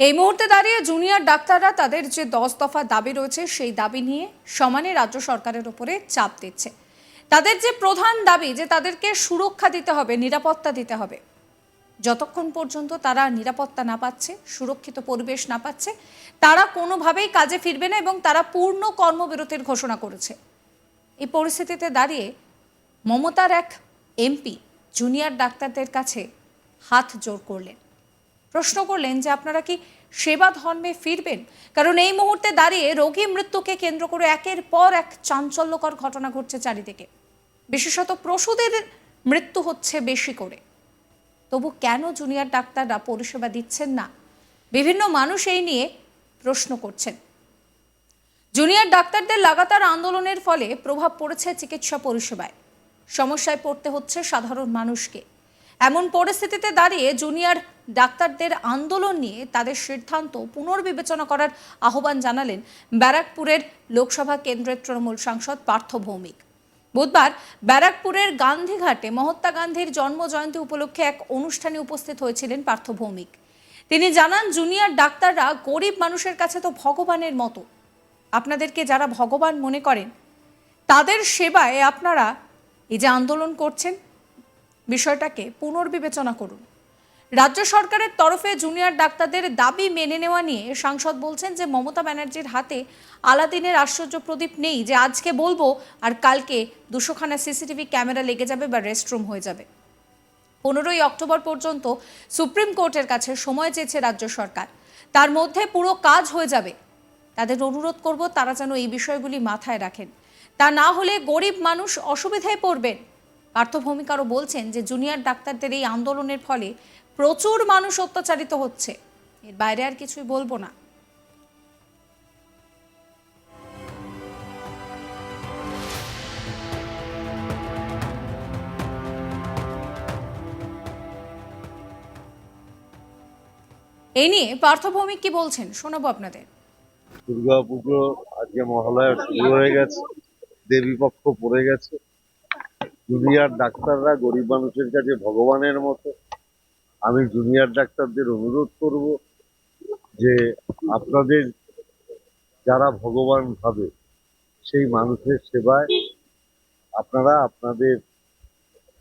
এই মুহূর্তে দাঁড়িয়ে জুনিয়র ডাক্তাররা তাদের যে দশ দফা দাবি রয়েছে, সেই দাবি নিয়ে সমানে রাজ্য সরকারের উপরে চাপ দিচ্ছে। তাদের যে প্রধান দাবি যে তাদেরকে সুরক্ষা দিতে হবে, নিরাপত্তা দিতে হবে, যতক্ষণ পর্যন্ত তারা নিরাপত্তা না পাচ্ছে, সুরক্ষিত পরিবেশ না পাচ্ছে, তারা কোনোভাবেই কাজে ফিরবে না এবং তারা পূর্ণ কর্মবিরতির ঘোষণা করেছে। এই পরিস্থিতিতে দাঁড়িয়ে মমতার এক এমপি জুনিয়র ডাক্তারদের কাছে হাত জোর করলেন। প্রশ্ন করলেন যে আপনারা কি সেবা ধর্মে ফিরবেন? কারণ এই মুহূর্তে দাঁড়িয়ে রোগী মৃত্যুকে কেন্দ্র করে একের পর এক চাঞ্চল্যকর ঘটনা ঘটছে চারিদিকে। বিশেষত প্রসূদের মৃত্যু হচ্ছে বেশি করে। তবু কেন জুনিয়র ডাক্তাররা পরিষেবা দিচ্ছেন না? বিভিন্ন মানুষ এই নিয়ে প্রশ্ন করছেন। জুনিয়র ডাক্তারদের লাগাতার আন্দোলনের ফলে প্রভাব পড়েছে চিকিৎসা পরিষেবায়। সমস্যায় পড়তে হচ্ছে সাধারণ মানুষকে। এমন পরিস্থিতিতে দাঁড়িয়ে জুনিয়র ডাক্তারদের আন্দোলন নিয়ে তাদের সিদ্ধান্ত পুনর্বিবেচনা করার আহ্বান জানালেন ব্যারাকপুরের লোকসভা কেন্দ্রের তৃণমূল সাংসদ পার্থ ভৌমিক। বুধবার ব্যারাকপুরের গান্ধীঘাটে মহাত্মা গান্ধীর জন্ম জয়ন্তী উপলক্ষে এক অনুষ্ঠানে উপস্থিত হয়েছিলেন পার্থ ভৌমিক। তিনি জানান, জুনিয়র ডাক্তাররা গরিব মানুষের কাছে তো ভগবানের মতো। আপনাদেরকে যারা ভগবান মনে করেন, তাদের সেবায় আপনারা এই যে আন্দোলন করছেন বিষয়টাকে পুনর্বিবেচনা করুন। রাজ্য সরকারের তরফে জুনিয়র ডাক্তারদের দাবি মেনে নেওয়া নিয়ে সাংসদ বলছেন যে মমতা ব্যানার্জির হাতে আলাদিনের আশ্চর্য প্রদীপ নেই যে আজকে বলব আর কালকে দুশোখানা সিসিটিভি ক্যামেরা লেগে যাবে বা রেস্টরুম হয়ে যাবে। পনেরোই অক্টোবর পর্যন্ত সুপ্রিম কোর্টের কাছে সময় চেয়েছে রাজ্য সরকার। তার মধ্যে পুরো কাজ হয়ে যাবে। তাদের অনুরোধ করব তারা যেন এই বিষয়গুলি মাথায় রাখেন। তা না হলে গরিব মানুষ অসুবিধায় পড়বেন। পার্থভূমিকারও বলছেন যে জুনিয়র ডাক্তারদের এই আন্দোলনের ফলে প্রচুর মানুষ অত্যাচারিত হচ্ছে। এর বাইরে আর কিছুই বলব না। এই নিয়ে পার্থভৌমিক কি বলছেন শোনাবো আপনাদের। দুর্গা পুজো আজকে মহালয়া শুরু হয়ে গেছে দেবী পক্ষ পড়ে গেছে। জুনিয়র ডাক্তাররা গরিব মানুষের কাছে ভগবানের মতো। আমি জুনিয়র ডাক্তারদের অনুরোধ করব যে আপনাদের যারা ভগবান ভাবে সেই মানুষের সেবায় আপনারা আপনাদের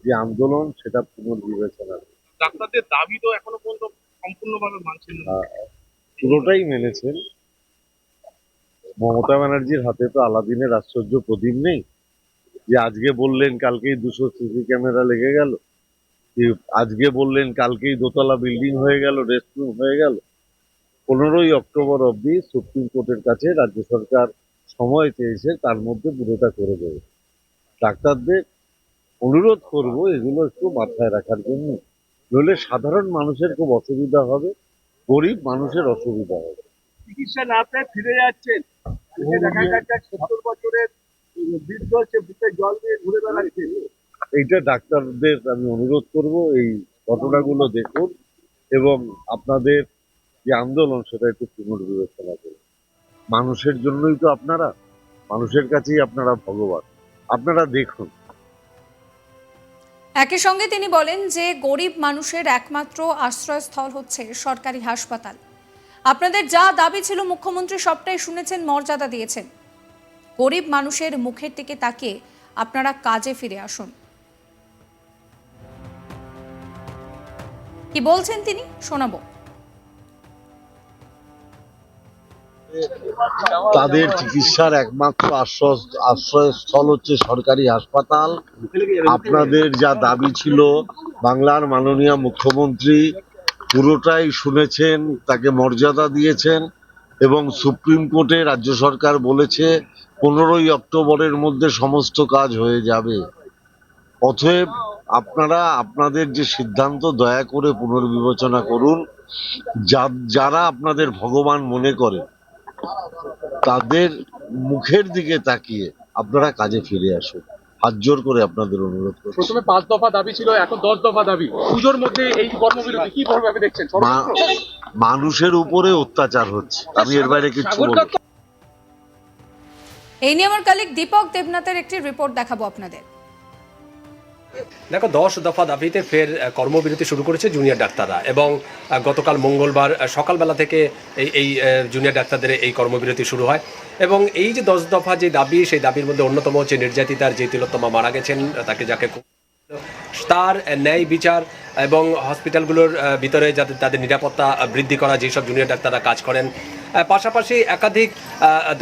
যে আন্দোলন সেটা পুনর্বিবেচনা ডাক্তারদের দাবি তো এখনও পর্যন্ত সম্পূর্ণভাবে মানছেন পুরোটাই মেনেছেন। মমতা ব্যানার্জির হাতে তো আলাদিনের আশ্চর্য প্রদীপ নেই। যে আজকে বললেন কালকেই দুশো সিসি ক্যামেরা লেগে গেল। আজকে বললেন কালকেই দোতলা বিল্ডিং হয়ে গেল রেস্টরুম হয়ে গেল। পনেরোই অক্টোবর অবধি সুপ্রিম কোর্টের কাছে রাজ্য সরকার সময় চেয়েছে তার মধ্যে পুরোটা করে দেবে। ডাক্তারদের অনুরোধ করব এগুলো একটু মাথায় রাখার জন্য। নইলে সাধারণ মানুষের খুব অসুবিধা হবে গরিব মানুষের অসুবিধা হবে। চিকিৎসা না পেয়ে ফিরে যাচ্ছেন। যাচ্ছে সত্তর বছরের বৃদ্ধ সে বুকে জল দিয়ে ঘুরে বেড়াচ্ছে। এইটা ডাক্তারদের আমি অনুরোধ করব এই ঘটনাগুলো দেখুন এবং আপনাদের যে আন্দোলন সেটা একটু পুনর্বিবেচনা করুন। মানুষের জন্যই তো আপনারা মানুষের কাছেই আপনারা ভগবান। আপনারা দেখুন। একই সঙ্গে তিনি বলেন যে গরিব মানুষের একমাত্র আশ্রয়স্থল হচ্ছে সরকারি হাসপাতাল। আপনাদের যা দাবি ছিল মুখ্যমন্ত্রী সবটাই শুনেছেন মর্যাদা দিয়েছেন। গরিব মানুষের মুখের দিকে তাকিয়ে আপনারা কাজে ফিরে আসুন। কি বলছেন তিনি? শোনাবো। তাদের চিকিৎসার একমাত্র আশ্রয় আশ্রয়স্থল হচ্ছে সরকারি হাসপাতাল। আপনাদের যা দাবি ছিল, বাংলার মাননীয় মুখ্যমন্ত্রী পুরোটাই শুনেছেন, তাকে মর্যাদা দিয়েছেন এবং সুপ্রিম কোর্টে রাজ্য সরকার বলেছে পনেরোই অক্টোবরের মধ্যে সমস্ত কাজ হয়ে যাবে। অতএব আপনারা আপনাদের যে সিদ্ধান্ত দয়া করে পুনর্বিবেচনা করুন। যারা আপনাদের ভগবান মনে করে তাদের মুখের দিকে তাকিয়ে আপনারা কাজে ফিরে আসুন। হাত জোর করে আপনাদের অনুরোধ করছি। প্রথমে পাঁচ দফা দাবি ছিল এখন দশ দফা দাবি। পুজোর মধ্যে এই কর্মবিরতি কি ভাবে দেখছেন? মানুষের উপরে অত্যাচার হচ্ছে। আমি এর বাইরে কিছু বলব। এই নিয়ে আমার কালিক দীপক দেবনাথের একটি রিপোর্ট দেখাবো আপনাদের। দেখো, দশ দফা দাবিতে ফের কর্মবিরতি শুরু করেছে জুনিয়র ডাক্তাররা এবং গতকাল মঙ্গলবার সকালবেলা থেকে এই এই জুনিয়র ডাক্তারদের এই কর্মবিরতি শুরু হয় এবং এই যে দশ দফা যে দাবি, সেই দাবির মধ্যে অন্যতম হচ্ছে নির্যাতিতার যে তিলোত্তমা মারা গেছেন, তাকে যাকে তার ন্যায় বিচার এবং হসপিটালগুলোর ভিতরে যাতে তাদের নিরাপত্তা বৃদ্ধি করা, যেসব জুনিয়র ডাক্তাররা কাজ করেন পাশাপাশি একাধিক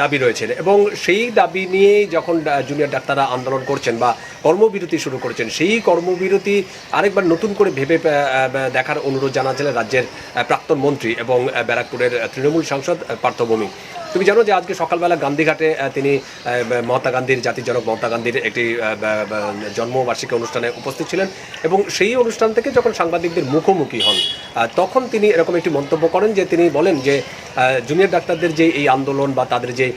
দাবি রয়েছে। এবং সেই দাবি নিয়েই যখন জুনিয়র ডাক্তাররা আন্দোলন করছেন বা কর্মবিরতি শুরু করছেন, সেই কর্মবিরতি আরেকবার নতুন করে ভেবে দেখার অনুরোধ জানাচ্ছিলেন রাজ্যের প্রাক্তন মন্ত্রী এবং ব্যারাকপুরের তৃণমূল সাংসদ পার্থভূমি তুমি জানো যে আজকে সকালবেলা গান্ধীঘাটে তিনি মহাত্মা গান্ধীর জাতির জনক মহাত্মা গান্ধীর একটি জন্মবার্ষিকী অনুষ্ঠানে উপস্থিত ছিলেন এবং সেই অনুষ্ঠান থেকে যখন সাংবাদিকদের মুখোমুখি হন তখন তিনি এরকম একটি মন্তব্য করেন যে তিনি বলেন যে জুনিয়র ডাক্তারদের যে এই আন্দোলন বা তাদের যে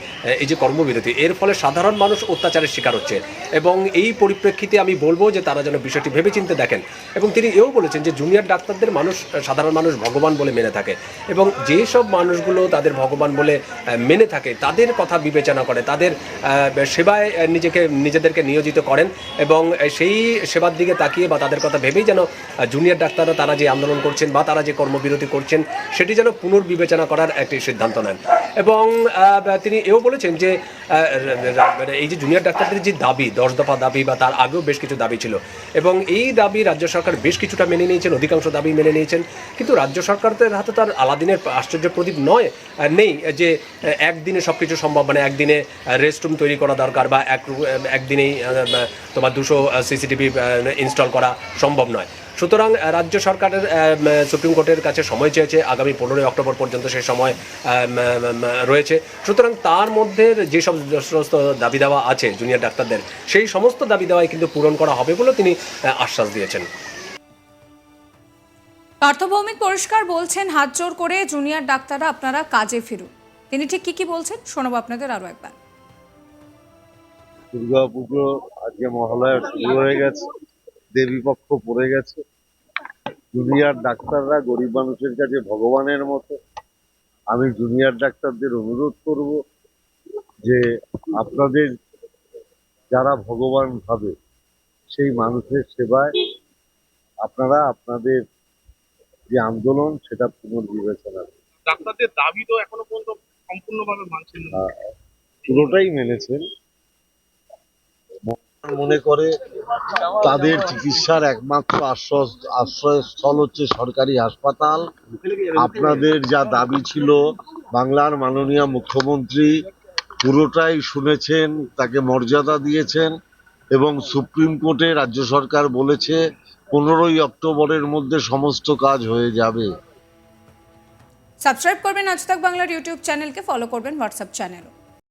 এই যে কর্মবিরতি, এর ফলে সাধারণ মানুষ অত্যাচারের শিকার হচ্ছে এবং এই পরিপ্রেক্ষিতে আমি বলব যে তারা যেন বিষয়টি ভেবেচিন্তে দেখেন এবং তিনি এও বলেছেন যে জুনিয়র ডাক্তারদের মানুষ, সাধারণ মানুষ ভগবান বলে মেনে থাকে এবং যেসব মানুষগুলো তাদের ভগবান বলে মেনে থাকে, তাদের কথা বিবেচনা করে, তাদের সেবায় নিজেকে, নিজেদেরকে নিয়োজিত করেন এবং সেই সেবার দিকে তাকিয়ে বা তাদের কথা ভেবেই যেন জুনিয়র ডাক্তাররা তারা যে আন্দোলন করছেন বা তারা যে কর্মবিরতি করছেন, সেটি যেন পুনর্বিবেচনা করার একটি সিদ্ধান্ত নেন। এবং তিনি এও বলেছেন যে মানে এই যে জুনিয়র ডাক্তারদের যে দাবি, দশ দফা দাবি বা তার আগেও বেশ কিছু দাবি ছিল এবং এই দাবি রাজ্য সরকার বেশ কিছুটা মেনে নিয়েছেন, অধিকাংশ দাবি মেনে নিয়েছেন। কিন্তু রাজ্য সরকারের হাতে তার আলাদিনের আশ্চর্য প্রদীপ নয় নেই যে একদিনে সব কিছু সম্ভব মানে একদিনে রেস্টরুম তৈরি করা দরকার বা এক একদিনেই তোমার দুশো সিসিটিভি ইনস্টল করা সম্ভব নয়। সুতরাং রাজ্য সরকারের সুপ্রিম কোর্টের কাছে সময় চেয়েছে, আগামী পনেরোই অক্টোবর পর্যন্ত সেই সময় রয়েছে। সুতরাং তার মধ্যে যেসব সমস্ত দাবি দেওয়া আছে জুনিয়র ডাক্তারদের, সেই সমস্ত দাবি দেওয়াই কিন্তু পূরণ করা হবে বলে তিনি আশ্বাস দিয়েছেন। পার্থভৌমিক পরিষ্কার বলছেন, হাত জোর করে জুনিয়র ডাক্তাররা আপনারা কাজে ফিরুন তিনি ঠিক কি কি বলছেন? শোনাবো আপনাদের আরও একবার। দুর্গা পুজো আজকে মহালয়া শুরু হয়ে গেছে দেবী পক্ষ পড়ে গেছে। জুনিয়র ডাক্তাররা গরিব মানুষের কাছে ভগবানের মতো। আমি জুনিয়র ডাক্তারদের অনুরোধ করব যে আপনাদের যারা ভগবান ভাবে সেই মানুষের সেবায় আপনারা আপনাদের যে আন্দোলন সেটা পুনর্বিবেচনা করুন। ডাক্তারদের দাবি তো এখনও পর্যন্ত সম্পূর্ণভাবে মানছেন না। পুরোটাই মেনেছেন। মনে করে তাদের চিকিৎসার একমাত্র আশ্রয় আশ্রয়স্থল হচ্ছে সরকারি হাসপাতাল। আপনাদের যা দাবি ছিল বাংলার মাননীয় মুখ্যমন্ত্রী পুরোটাই শুনেছেন তাকে মর্যাদা দিয়েছেন এবং সুপ্রিম কোর্টে রাজ্য সরকার বলেছে পনেরোই অক্টোবরের মধ্যে সমস্ত কাজ হয়ে যাবে। সাবস্ক্রাইব করবেন আজ তাক বাংলার ইউটিউব চ্যানেলকে ফলো করবেন হোয়াটসঅ্যাপ চ্যানেলও